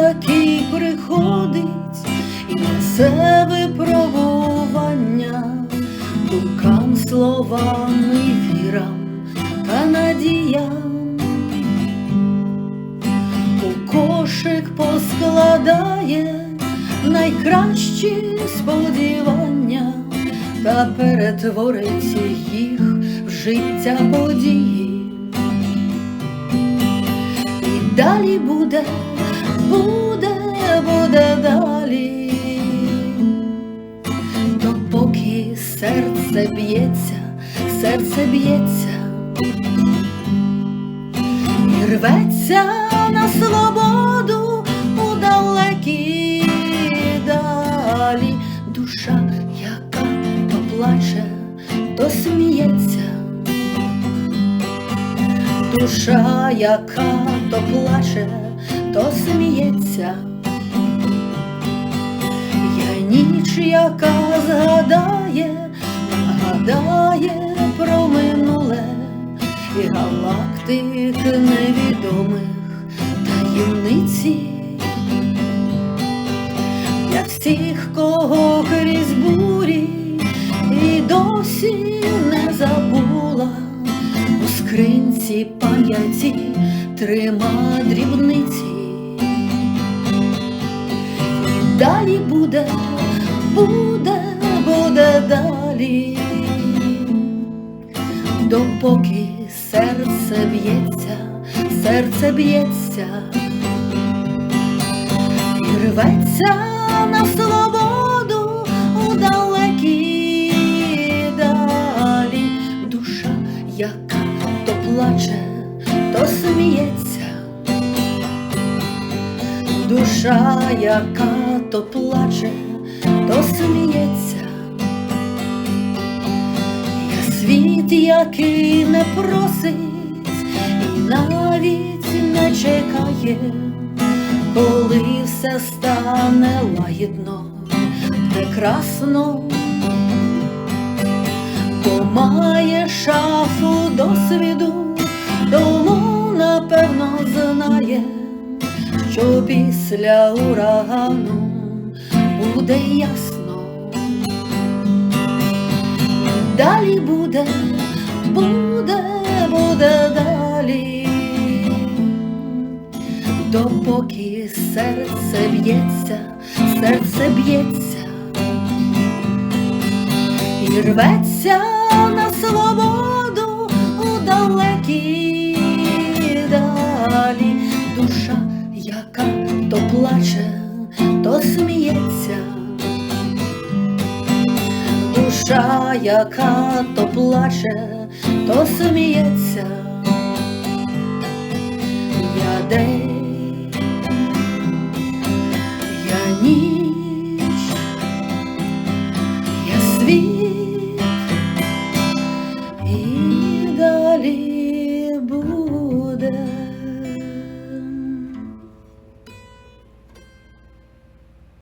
який приходить і несе випробування думкам, словам і вірам та надіям. У кошик поскладає найкращі сподівання та перетворить їх в життя події. І далі буде, буде, буде далі, допоки серце б'ється, серце б'ється. І рветься на свободу у далекі далі, душа, яка то плаче, то сміється, душа, яка то плаче, то сміється. Я ніч, яка згадає, нагадає про минуле і галактик невідомих таємниці. Для всіх, кого крізь бурі і досі не забула у скринці пам'яті трима дрібниці. Далі буде, буде, буде далі, допоки серце б'ється, серце б'ється і рветься на свободу у далекі далі, душа, яка то плаче, то сміється, душа, яка то плаче, то сміється. Я світ, який не просить і навіть не чекає, коли все стане лагідно, прекрасно, бо має шафу досвіду, тому напевно знає, що після урагану буде ясно. Далі буде, буде, буде далі, допоки серце б'ється, серце б'ється. І рветься на свободу у далекі далі, душа, яка то плаче, то сміється душа, яка то плаче, то сміється. Я день, я ніч, я світ,